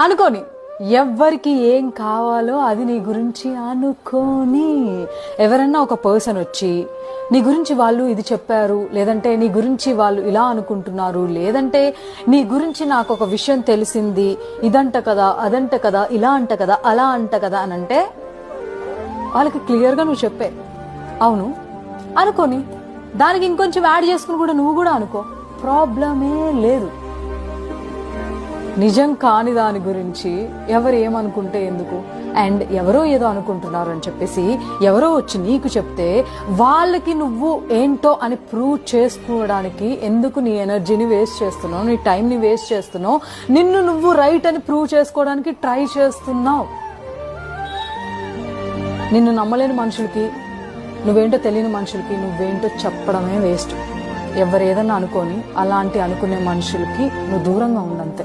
అనుకోని. ఎవ్వరికి ఏం కావాలో అది నీ గురించి అనుకోని. ఎవరన్నా ఒక పర్సన్ వచ్చి నీ గురించి వాళ్ళు ఇది చెప్పారు లేదంటే నీ గురించి వాళ్ళు ఇలా అనుకుంటున్నారు లేదంటే నీ గురించి నాకు ఒక విషయం తెలిసింది ఇదంట కదా అదంట కదా ఇలా అంట కదా అలా అంట కదా అని అంటే వాళ్ళకి క్లియర్గా నువ్వు చెప్పే. అవును. అనుకోని. దానికి ఇంకొంచెం యాడ్ చేసుకుని కూడా నువ్వు కూడా అనుకో. ప్రాబ్లమే లేదు. నిజం కాని దాని గురించి ఎవరు ఏమనుకుంటే ఎందుకు? అండ్ ఎవరో ఏదో అనుకుంటున్నారు అని చెప్పేసి ఎవరో వచ్చి నీకు చెప్తే వాళ్ళకి నువ్వు ఏంటో అని ప్రూవ్ చేసుకోవడానికి ఎందుకు నీ ఎనర్జీని వేస్ట్ చేస్తున్నావు నీ టైంని వేస్ట్ చేస్తున్నావు? నిన్ను నువ్వు రైట్ అని ప్రూవ్ చేసుకోవడానికి ట్రై చేస్తున్నావు. నిన్ను నమ్మలేని మనుషులకి నువ్వేంటో తెలియని మనుషులకి నువ్వేంటో చెప్పడమే వేస్ట్ ఎవరేదన్నా అనుకొని అలాంటి అనుకునే మనుషులకి నువ్వు దూరంగా ఉండంతే.